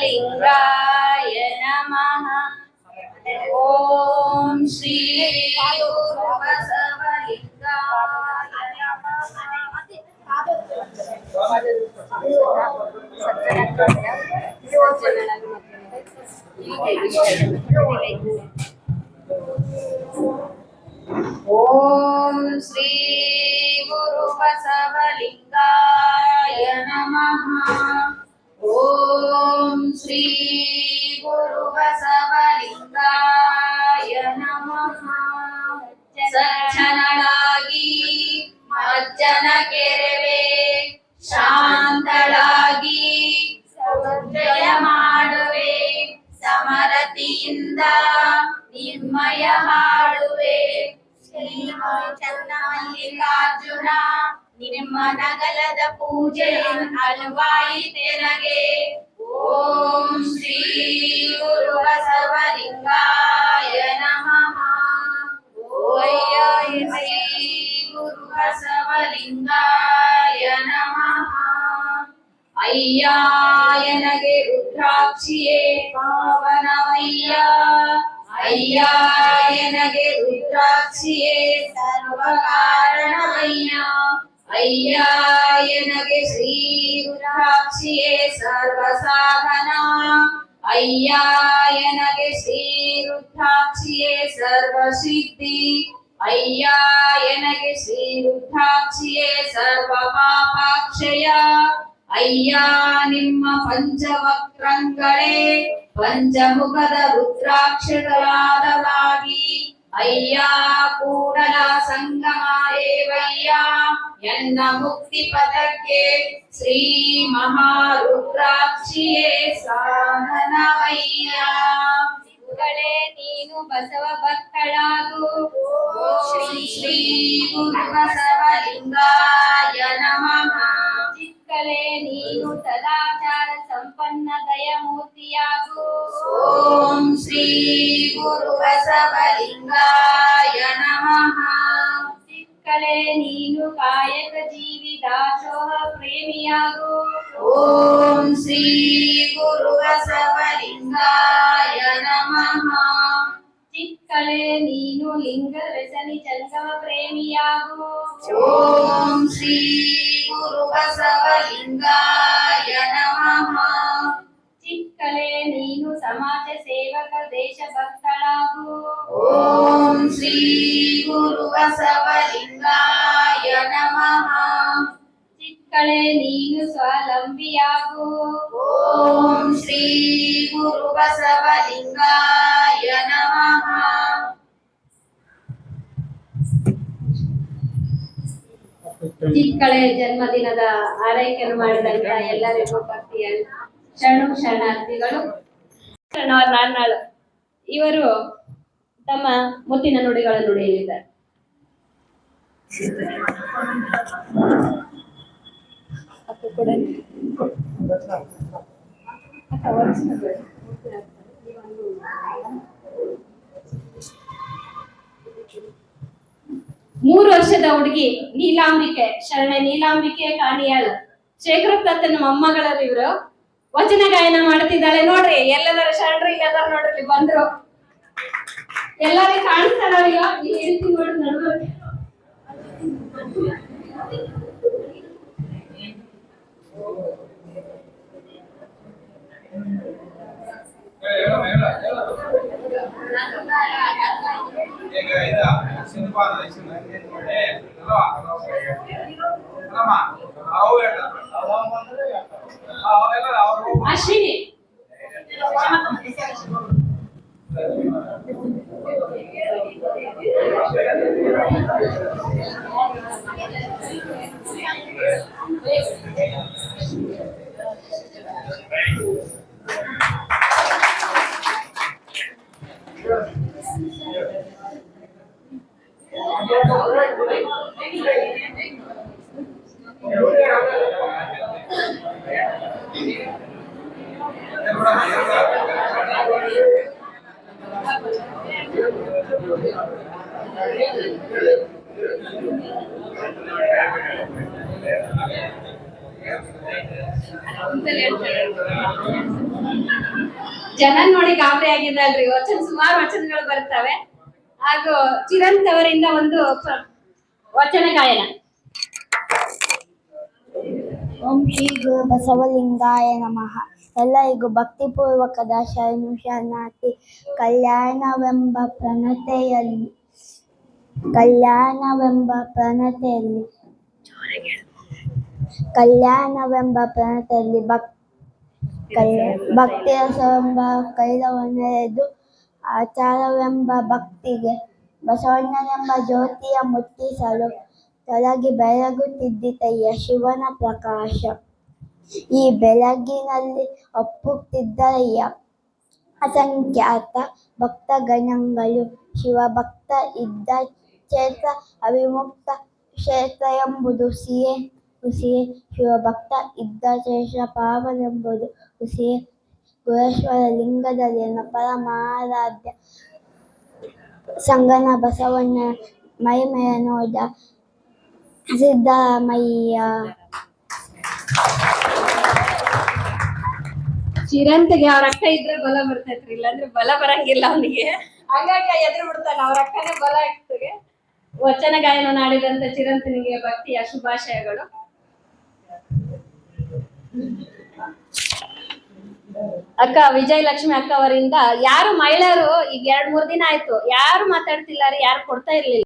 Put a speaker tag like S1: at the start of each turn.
S1: लिङ्गाय नमः ॐ श्री बसवलिङ्गाय नमः ॐ श्री गुरुबसवलिङ्गाय नमः ಓಂ ಶ್ರೀ ಗುರು ಬಸವಲಿಂಗಾಯ ನಮಃ ಸಜ್ಜನಳಾಗಿ ಮಜ್ಜನ ಕೆರವೆ ಶಾಂತಳಾಗಿ ಉದಯ ಮಾಡುವೆ ಸಮರತಿಯಿಂದ ನಿಮ್ಮಯ ಮಾಡುವೆ ಶ್ರೀ ಮಲ್ಲಿಕಾರ್ಜುನ ನಗಲದ ಪೂಜೆ ಹಲವಾಯಿ ತೆನಗೆ ಓಂ ಶ್ರೀ ಗುರು ಬಸವಲಿಂಗಾಯ ನಮಃ ಓಂ ಶ್ರೀ ಗುರು ಬಸವಲಿಂಗಾಯ ನಮಃ ಅಯ್ಯ ಎನಗೆ ರುದ್ರಾಕ್ಷಿಯೇ ಪಾವನವಯ್ಯ ಅಯ್ಯ ಎನಗೆ ರುದ್ರಾಕ್ಷಿಯೇ ಸರ್ವ ಕಾರಣವಯ್ಯ ಅಯ್ಯ ಎನಗೆ ಶ್ರೀ ರುದ್ರಾಕ್ಷಿಯೇ ಸರ್ವ ಸಾಧನ ಅಯ್ಯ ಎನಗೆ ಶ್ರೀ ರುದ್ರಾಕ್ಷಿಯೇ ಸರ್ವ ಸಿದ್ಧಿ ಅಯ್ಯ ಎನಗೆ ಶ್ರೀ ರುದ್ರಾಕ್ಷಿಯೇ ಸರ್ವ ಪಾಪಾಕ್ಷಯ ಅಯ್ಯ ನಿಮ್ಮ ಪಂಚವಕ್ರಂಗಳೇ ಪಂಚಮುಖದ ರುದ್ರಾಕ್ಷಗಳಾದವಾಗಿ ಅಯ್ಯ ಕೂಡಲ ಸಂಗಮ ದೇವಯ್ಯ ಎನ್ನ ಮುಕ್ತಿ ಪದಕ್ಕೆ ಶ್ರೀ ಮಹಾರುದ್ರಾಕ್ಷಿಯೇ ಸಾಧನವಯ್ಯ. ಗುರುಗಳೇ ನೀನು ಬಸವ ಭಕ್ತಳಾಗು. ಶ್ರೀ ಶ್ರೀ ಗುರು ಬಸವಲಿಂಗಾಯ ನಮಃ. ಚಿಕ್ಕಲೇ ನೀನು ಸದಾಚಾರ ಸಂಪನ್ನ ದಯಮೂರ್ತಿಯಾಗು. ಓಂ ಶ್ರೀ ಗುರು ಬಸವಲಿಂಗಾಯ ನಮಃ. ಚಿಕ್ಕಲೇ ನೀನು ಕಾಯಕ ಜೀವಿ ದಾಸೋಹ ಪ್ರೇಮಿಯಾಗು ಓಂ ಶ್ರೀ ಗುರು ಬಸವಲಿಂಗಾಯ ನಮಃ ಚಿಕ್ಕಲೆ ನೀನು ಲಿಂಗ ವ್ಯಸನಿ ಚಂಗಮ ಪ್ರೇಮಿಯಾಗು ಓಂ ಶ್ರೀ ಗುರು ಬಸವಲಿಂಗಾಯ ನಮಃ ಚಿಕ್ಕಲೆ ನೀನು ಸಮಾಜ ಸೇವಕ ದೇಶಭಕ್ತಳಾಗು ಓಂ ಶ್ರೀ ಗುರು ಬಸವಲಿಂಗಾಯ ನಮಃ. ಚಿಕ್ಕಳೆ, ನೀನು ಸ್ವಾವಲಂಬಿಯಾಗು. ಓಂ ಶ್ರೀ ಗುರು ಬಸವಲಿಂಗಾಯ ನಮಃ. ಚಿಕ್ಕಳೆ ಜನ್ಮದಿನದ ಆರೈಕೆಯನ್ನು ಮಾಡಿದಂತ ಎಲ್ಲರಿಗೂ ಭಕ್ತಿಯ ಶರಣು ಶರಣಾರ್ಥಿಗಳು ಇವರು ತಮ್ಮ ಮುತ್ತಿನ ನುಡಿಗಳನ್ನು ನುಡಿಯಲಿದ್ದಾರೆ ಅಕ್ಕ ಕೂಡ ಅಕ್ಕ ವರ್ಷ ಮೂರು ವರ್ಷದ ಹುಡುಗಿ ನೀಲಾಂಬಿಕೆ, ಶರಣೆ ನೀಲಾಂಬಿಕೆ ಕಾಣಿಯಾಳು. ಶೇಖರಪ್ಪ ಮೊಮ್ಮಗಳರು ಇವರು. ವಚನ ಗಾಯನ ಮಾಡ್ತಿದ್ದಾಳೆ ನೋಡ್ರಿ ಎಲ್ಲದರ ಶರಣರು ಇಲ್ಲದಾರ ನೋಡ್ರಿ ಬಂದ್ರು. ಎಲ್ಲರಿಗೂ ಕಾಣಿಸ್ತಾರ ಈ ರೀತಿ ನೋಡಿ ನಡ್ಬೇಕು
S2: É, olha, olha, olha. É, é isso. São o Paulo, o São Paulo.
S1: É, é o que é. É o que é. Thank you.
S3: ಜನ ನೋಡಿ ಗಾಬರಿ ಆಗಿದ್ದಲ್ರಿ ವಚನ ಸುಮಾರು ವಚನಗಳು ಬರ್ತವೆ. ಹಾಗೂ ಚಿರಂತ್ ಅವರಿಂದ ಒಂದು ವಚನ ಗಾಯನ.
S4: ಓಂ ಶ್ರೀ ಬಸವಲಿಂಗಾಯ ನಮಃ. ಎಲ್ಲರಿಗೂ ಭಕ್ತಿಪೂರ್ವಕದ ಶರಣು ಶರಣಾರ್ಥಿ ಕಲ್ಯಾಣವೆಂಬ ಪ್ರಣತೆಯಲ್ಲಿ ಕಲ್ಯಾಣವೆಂಬ ಪ್ರಣತೆಯಲ್ಲಿ ಕಲ್ಯಾಣವೆಂಬ ಪ್ರಣತೆಯಲ್ಲಿ ಭಕ್ ಕಲ್ಯಾಣ ಭಕ್ತಿ ರಸವೆಂಬ ಕೈಲವನ್ನೆರೆದು ಆಚಾರವೆಂಬ ಭಕ್ತಿಗೆ, ಬಸವಣ್ಣನೆಂಬ ಜ್ಯೋತಿಯ ಮುಟ್ಟಿಸಲು ತೊಲಗಿ ಬೆಳಗುತ್ತಿದ್ದಿತಯ್ಯ ಶಿವನ ಪ್ರಕಾಶ. ಈ ಬೆಳಗಿನಲ್ಲಿ ಒಪ್ಪುತ್ತಿದ್ದ ಅಸಂಖ್ಯಾತ ಭಕ್ತಗಣಗಳು, ಶಿವಭಕ್ತ ಇದ್ದ ಕ್ಷೇತ್ರ, ಅವಿಮುಕ್ತ ಕ್ಷೇತ್ರ ಎಂಬುದು ಸಿಯೇ ಹುಸಿಯೇ ಶಿವಭಕ್ತ ಇದ್ದ ಕ್ಷೇತ್ರ ಪಾವನೆಂಬುದು ಹುಸಿಯೇ ಗುರೇಶ್ವರ ಲಿಂಗದಲ್ಲಿನ ಪರಮಾರಾಧ್ಯ ಸಂಗನ ಬಸವಣ್ಣ ಮೈಮಯ ನೋಡ ಸಿದ್ದರಾಮಯ್ಯ.
S3: ಚಿರಂತ್ಗೆ ಅವ್ರ ಅಕ್ಕ ಇದ್ರೆ ಬಲ ಬರ್ತೈತ್ರಿ ಇಲ್ಲಾಂದ್ರೆ ಬಲ ಬರಂಗಿಲ್ಲ ಅವನಿಗೆ. ಹಂಗಾಗಿ ಎದುರು ಬಿಡ್ತಾನೆ ಅವ್ರ ಅಕ್ಕನೇ ಬಲ ಆಗ್ತದೆ. ವಚನ ಗಾಯನ ನಾಡಿದಂತ ಚಿರಂತನಿಗೆ ಭಕ್ತಿಯ ಶುಭಾಶಯಗಳು. ಅಕ್ಕ ವಿಜಯಲಕ್ಷ್ಮಿ ಅಕ್ಕ ಅವರಿಂದ ಯಾರು ಮಹಿಳೆಯರು ಈಗ ಎರಡ್ ಮೂರ್ ದಿನ ಆಯ್ತು ಯಾರು ಮಾತಾಡ್ತಿಲ್ಲ ರೀ ಯಾರು ಕೊಡ್ತಾ ಇರ್ಲಿಲ್ಲ.